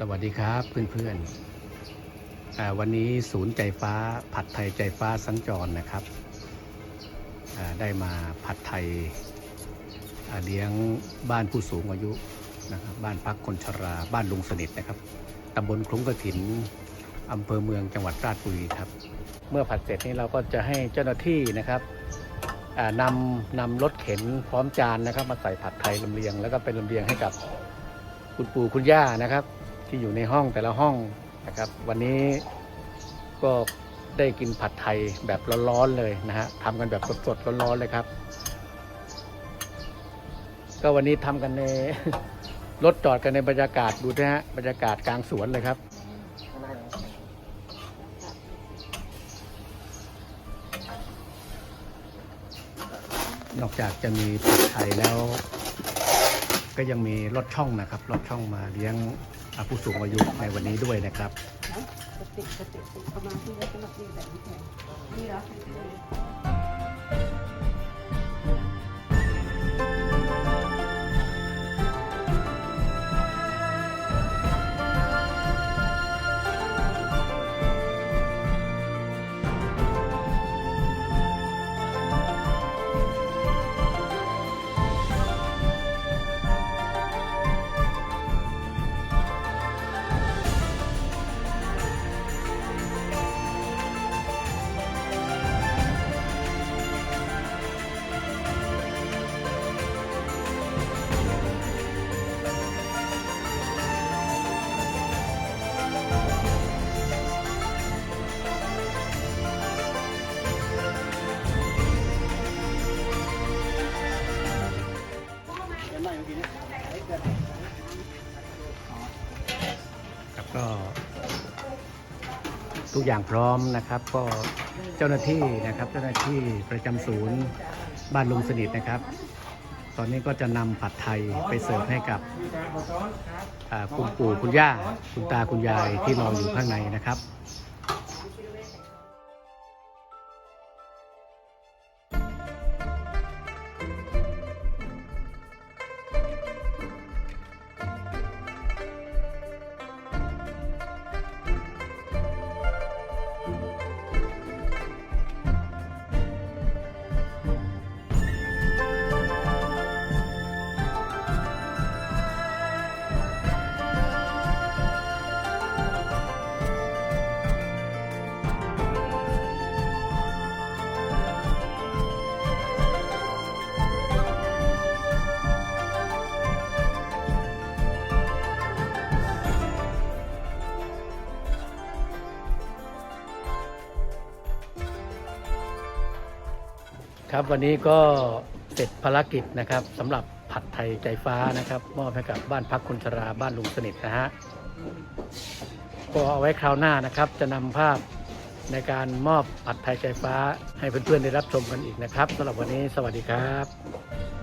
สวัสดีครับเพื่อนๆวันนี้ศูนย์ใจฟ้าผัดไทยใจฟ้าสัญจรนะครับ ได้มาผัดไทยเลี้ยงบ้านผู้สูงอายุนะครับบ้านพักคนชราบ้านลุงสนิทนะครับตำบลคลุ้งกระถินอำเภอเมืองจังหวัดราชบุรีครับ เมื่อผัดเสร็จนี้เราก็จะให้เจ้าหน้าที่นะครับนำนำรถเข็นพร้อมจานนะครับ มาใส่ผัดไทยลำเลียง แล้วก็เป็นลำเลียงให้กับคุณปู่คุณย่านะครับ ที่อยู่ในห้องแต่ละห้องนะครับ วันนี้ก็ได้กินผัดไทยแบบร้อนๆเลยนะฮะทำกันแบบสดๆร้อนๆเลยครับ ก็วันนี้ทำกันในรถจอดกันในบรรยากาศดูนะฮะบรรยากาศกลางสวนเลยครับนอกจากจะมีผัดไทยแล้ว ก็ยังมีรถช่องนะครับรถช่องมาเลี้ยง ผู้สูงอายุในวันนี้ด้วยนะครับกระติดติดประมาณที่แล้วสำหรับนี่แบบนี้แทนนี่เหรอ ก็ ทุกอย่างพร้อมนะครับ ก็เจ้าหน้าที่นะครับ เจ้าหน้าที่ประจำศูนย์บ้านลุงสนิทนะครับ ตอนนี้ก็จะนำผัดไทยไปเสิร์ฟให้กับอ่าคุณปู่คุณย่าคุณตาคุณยายที่รออยู่ข้างในนะครับ ครับวันนี้ก็เสร็จภารกิจนะครับสำหรับผัดไทยใจฟ้านะครับ มอบให้กับบ้านพักคนชราบ้านลุงสนิทนะฮะก็เอาไว้คราวหน้านะครับจะนำภาพในการมอบผัดไทยใจฟ้าให้เพื่อนๆได้รับชมกันอีกนะครับสำหรับวันนี้สวัสดีครับ